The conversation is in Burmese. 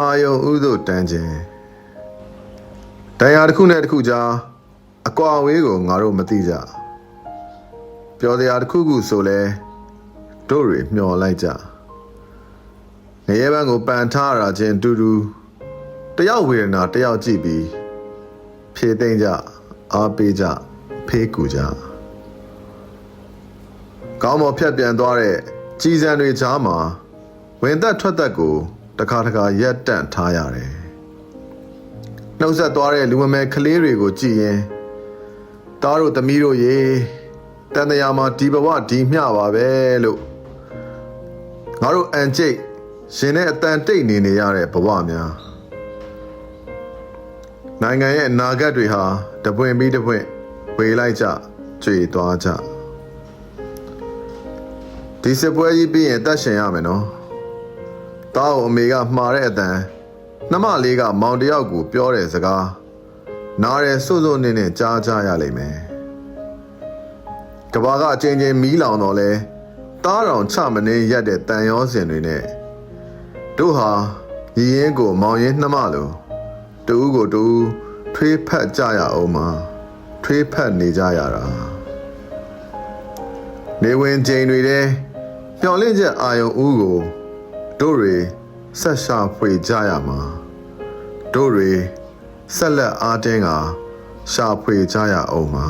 အာယုံဥသို့တန်းခြင်းတရားတစ်ခုနဲ့တစ်ခုကြားအကွာအဝေးကိုငါတို့မသိကြပြောတရားတစ်ခုခုဆိုလဲတို့တွေမျောလိုက်ကြငရဲဘန်းကိုပန်ထားရခြင်းတူတူတယောက်ဝေဒနာတယောက်ကြည့်ပြီးဖြေသိမ့်ကြအားပေးကြဖေးကူကြကောင်းမော်ဖြတ်ပြန်သွားတဲ့ကြည်စံတွေကြားမှာဝင်သက်ထွက်သက်ကို တခါတခါရက်တန့်ထားရတယ်နှုတ်ဆက်သွားတဲ့လူမမယ်ကလေးတွေကိုကြည့်ရင်တားတို့သမီးတို့ရေတန်တရာမှာဒီဘဝဒီမျှပါပဲလို့ငါတို့အန်ကျိတ်ရှင်နဲ့အတန်တိတ်နေနေရတဲ့ဘဝများနိုင်ငံရဲ့အနာဂတ်တွေဟာတပွင့်ပြီးတပွင့်ဝေလိုက်ကြကြွေသွားကြဒီစစ်ပွဲကြီးပြီးရင်တတ်ရှင်ရမယ်နော် တားကိုအမေကမှားတဲ့အတန်နှမလေးကမောင်တယောက်ကိုပြောတဲ့စကားနားရဲစွတ်စွတ်နေနေကြားကြရလိမ့်မယ်ကဘာကအချင်းချင်းမီးလောင်တော့လဲတားတော်ချမနေရက်တဲ့တန်ရောစင်တွေနဲ့တို့ဟာရည်ရင်ကိုမောင်ရင်နှမလို့တူးကိုတူးထွေးဖက်ကြရအောင်မှာထွေးဖက်နေကြရတာနေဝင်ချိန်တွေတဲ့မျော်လင့်ချက်အာယုံဦးကို တို့တွေဆက်ရှာဖွေကြရမှာတို့တွေဆက်လက်အားတင်းကရှာဖွေကြရအောင်မှာ